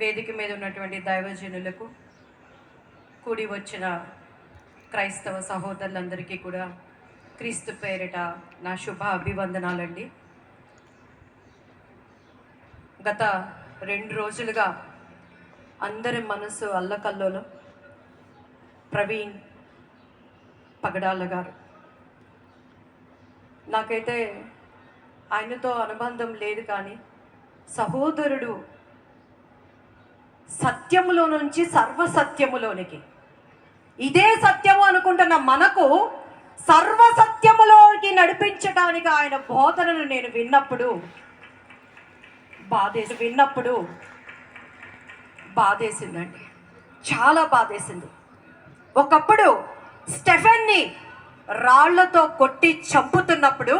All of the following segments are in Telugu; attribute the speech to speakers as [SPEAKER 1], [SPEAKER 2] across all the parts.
[SPEAKER 1] వేదిక మీద ఉన్నటువంటి దైవజనులకు కూడి వచ్చిన క్రైస్తవ సహోదరులందరికీ కూడా క్రీస్తు పేరిట నా శుభ అభివందనాలండి గత రెండు రోజులుగా అందరి మనసు అల్లకల్లోలో. ప్రవీణ్ పగడాల గారు. నాకైతే ఆయనతో అనుబంధం లేదు కానీ సహోదరుడు సత్యములో నుంచి సర్వసత్యములోనికి. ఇదే సత్యము అనుకుంటున్న మనకు సర్వసత్యములోకి నడిపించడానికి ఆయన బోధనను నేను విన్నప్పుడు బాధేసి విన్నప్పుడు బాధేసిందండి. చాలా బాధేసింది. ఒకప్పుడు స్టెఫెన్ని రాళ్ళతో కొట్టి చంపుతున్నప్పుడు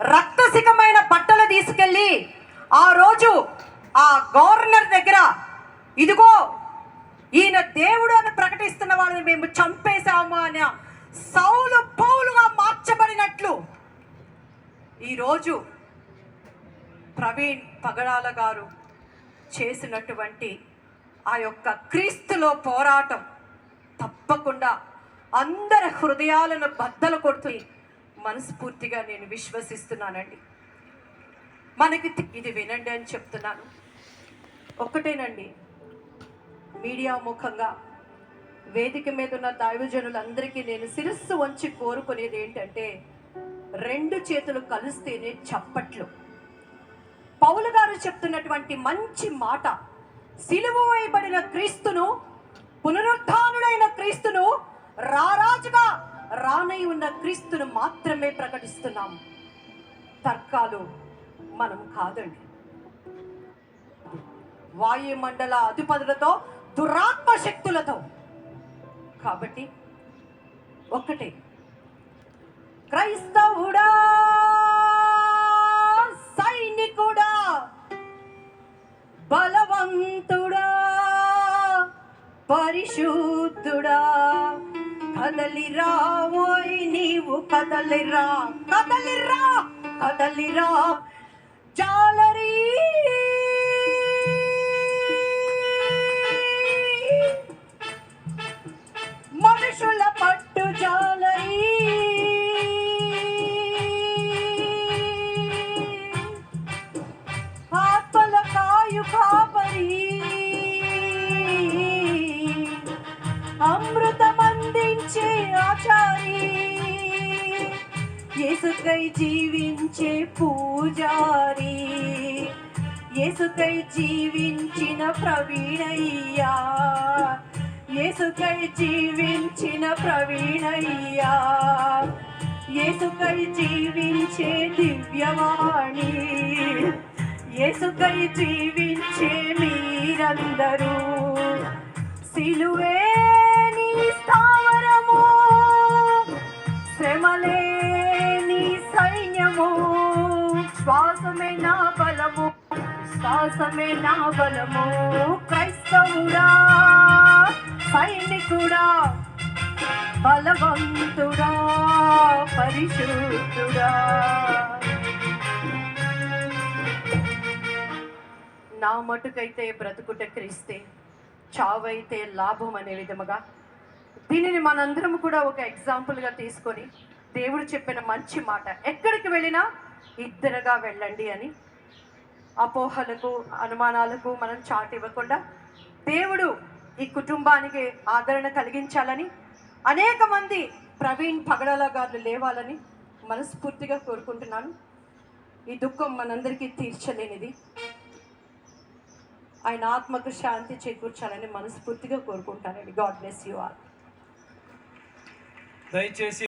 [SPEAKER 1] రక్తసికమైన బట్టలు తీసుకెళ్ళి ఆ రోజు ఆ గవర్నర్ దగ్గర ఇదిగో ఈయన దేవుడు అని ప్రకటిస్తున్న వాళ్ళని మేము చంపేశాము అని సౌలు పౌలుగా మార్చబడినట్లు. ఈరోజు ప్రవీణ్ పగడాల గారు చేసినటువంటి ఆ యొక్క క్రీస్తులో పోరాటం తప్పకుండా అందరి హృదయాలను బద్దలు కొడుతూ మనస్ఫూర్తిగా నేను విశ్వసిస్తున్నానండి. మనకి ఇది వినండి అని చెప్తున్నాను. ఒకటేనండి మీడియా ముఖంగా వేదిక మీద ఉన్న దైవజనులందరికీ నేను శిరస్సు వంచి కోరుకునేది ఏంటంటే రెండు చేతులు కలిస్తేనే చప్పట్లు. పౌలు గారు చెప్తున్నటువంటి మంచి మాట సిలువ వేయబడిన క్రీస్తును పునరుత్థానుడైన క్రీస్తును రారాజుగా రానై ఉన్న క్రీస్తును మాత్రమే ప్రకటిస్తున్నాం. తర్కాలు మనం కాదండి. వాయుమండల అధిపతులతో దురాత్మ శక్తులతో. కాబట్టి ఒక్కటే. క్రైస్తవుడా సైనికుడా బలవంతుడా పరిశుద్ధుడా కదలిరా ఓయ్ నీవు కదలిరా కదలిరా కదలిరా కాయు అమృతమందించే ఆచారి. యేసుకై జీవించే పూజారి. యేసుకై జీవించిన ప్రవీణయ్యా. యేసుకై జీవించిన ప్రవీణయ్యా. యేసుకై జీవించే దివ్యవాణి. ఎసుకై జీవించే మీరందరూ సిలువే నీ స్థావరము శ్రమలే నీ సైన్యము శ్వాసమే నా బలము శ్వాసమే నా బలము క్రైస్తవుడా సైనికుడా బలవంతుడా పరిశుద్ధుడా. నా మటుకైతే బ్రతుకుట క్రీస్తే చావైతే లాభం అనే విధముగా. దీనిని మనందరం కూడా ఒక ఎగ్జాంపుల్గా తీసుకొని దేవుడు చెప్పిన మంచి మాట ఎక్కడికి వెళ్ళినా ఇద్దరుగా వెళ్ళండి అని. అపోహలకు అనుమానాలకు మనం చాటు ఇవ్వకుండా దేవుడు ఈ కుటుంబానికి ఆదరణ కలిగించాలని అనేక మంది ప్రవీణ్ పగడాల గారు లేవాలని మనస్ఫూర్తిగా కోరుకుంటున్నాను. ఈ దుఃఖం మనందరికీ తీర్చలేనిది. ఆయన ఆత్మకు శాంతి చేకూర్చాలని మనస్ఫూర్తిగా కోరుకుంటానండి. God bless you all.
[SPEAKER 2] దయచేసి